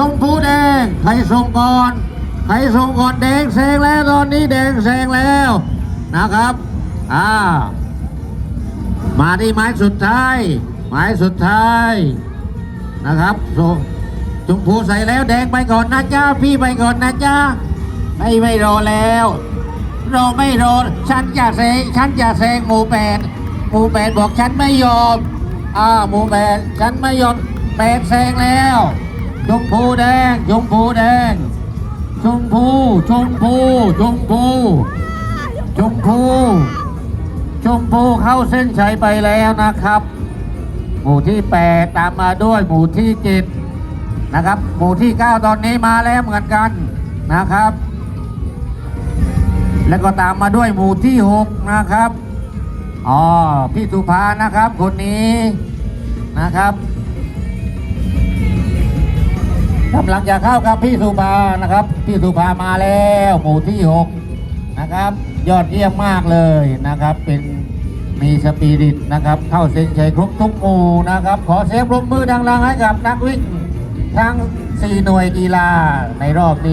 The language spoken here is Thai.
ชมพูแดงใครส่งก่อนใครส่งก่อนแดงแซงแล้วตอนนี้แดงแซงแล้วนะครับอ่ามาที่ไม้สุดท้ายไม้สุดท้ายนะครับส่งชมพูใส่แล้วแดงไปก่อนนะจ้าพี่ไปก่อนนะจ้าไม่ไม่รอแล้วรอไม่รอฉันจะแซงฉันจะแซงหมูแปดหมูแปดบอกฉันไม่ยอมอ่าหมูแปดฉันไม่ยอมแปดแซงแล้ว ชมพูแดงชมพูแดงชมพูชมพูชมพูชมพูชมพูเข้าเส้นชัยไปแล้วนะครับ หมู่ที่8ตามมาด้วยหมู่ที่7นะครับ หมู่ที่9ตอนนี้มาแล้วเหมือนกันนะครับ แล้วก็ตามมาด้วยหมู่ที่6นะครับอ๋อพี่สุภานะครับคนนี้นะครับ กำลังจะเข้ากับพี่สุภานะครับ พี่สุภามาแล้วหมู่ที่หกนะครับ ยอดเยี่ยมมากเลยนะครับ เป็นมีสปิริตนะครับ เข้าเส้นชัยครบทุกหมู่นะครับ ขอเสียงปรบมือดังๆให้กับนักวิ่งทั้ง 4 หน่วยกีฬาในรอบนี้